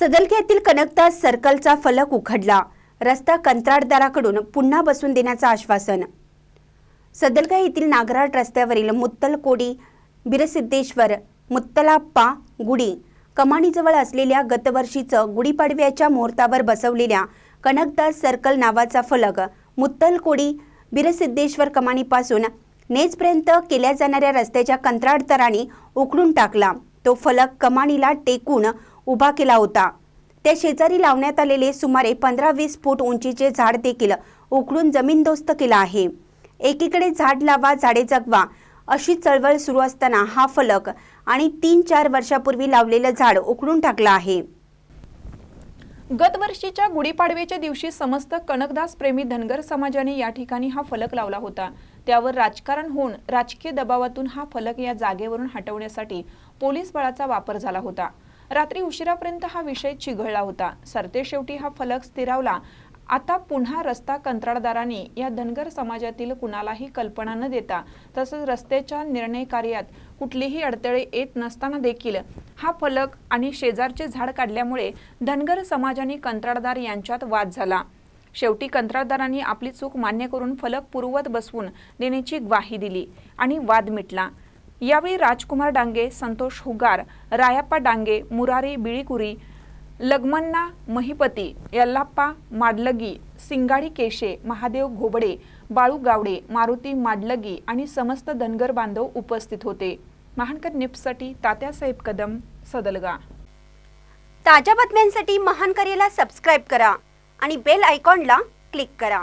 सदलग्यातील कनकदास सर्कलचा फलक उखडला. रस्ता कंत्राटदाराकडून पुन्हा बसून देण्याचं आश्वासन. सदलगा येथील नागराट रस्त्यावरील मुत्तलकोडी बिरसिद्धेश्वर मुत्तलाप्पा गुडी कमानीजवळ असलेल्या गतवर्षीचं गुढीपाडव्याच्या मुहूर्तावर बसवलेल्या कनकदास सर्कल नावाचा फलक मुत्तलकोडी बिरसिद्धेश्वर कमानीपासून नेजपर्यंत केल्या जाणाऱ्या रस्त्याच्या कंत्राटदाराने उखडून टाकला. तो फलक कमानीला टेकून उभा केला होता. त्या शेजारी लावण्यात आलेले सुमारे पंधरा वीस फूट उंचीचे झाड देखील उकळून जमीनदोस्त केला आहे. एकीकडे झाड लावा झाडे जगवा अशी चळवळ सुरू असताना हा फलक आणि तीन चार वर्षापूर्वी लावलेलं झाड उकळून टाकलं आहे. गतवर्षीच्या गुढीपाडव्याच्या दिवशी समस्त कनकदास प्रेमी धनगर समाजाने या ठिकाणी हा फलक लावला होता. त्यावर राजकारण होऊन राजकीय दबावातून हा फलक या जागेवरून हटवण्यासाठी पोलीस बळाचा वापर झाला होता. रात्री उशिरापर्यंत हा विषय चिघळला होता. सरते शेवटी हा फलक स्थिरावला. आता पुन्हा रस्ता कंत्राटदारांनी या धनगर समाजातील कुणालाही कल्पना न देता तसंच रस्त्याच्या निर्णय कार्यात कुठलीही अडथळे येत नसताना देखील हा फलक आणि शेजारचे झाड काढल्यामुळे धनगर समाजाने कंत्राटदार यांच्यात वाद झाला. शेवटी कंत्राटदारांनी आपली चूक मान्य करून फलक पूर्ववत बसवून देण्याची ग्वाही दिली आणि वाद मिटला. यावेळी राजकुमार डांगे संतोष हुगार रायाप्पा डांगे मुरारी बिळीकुरी लग्मन्ना महिपती यल्लाप्पा माडलगी सिंगाडी केशे महादेव घोबडे बाळू गावडे मारुती माडलगी आणि समस्त धनगर बांधव उपस्थित होते. महानकर निप्ससाठी तात्यासाहेब कदम सदलगा. ताज्या बातम्यांसाठी महानकरेला सबस्क्राईब करा आणि बेल आयकॉनला क्लिक करा.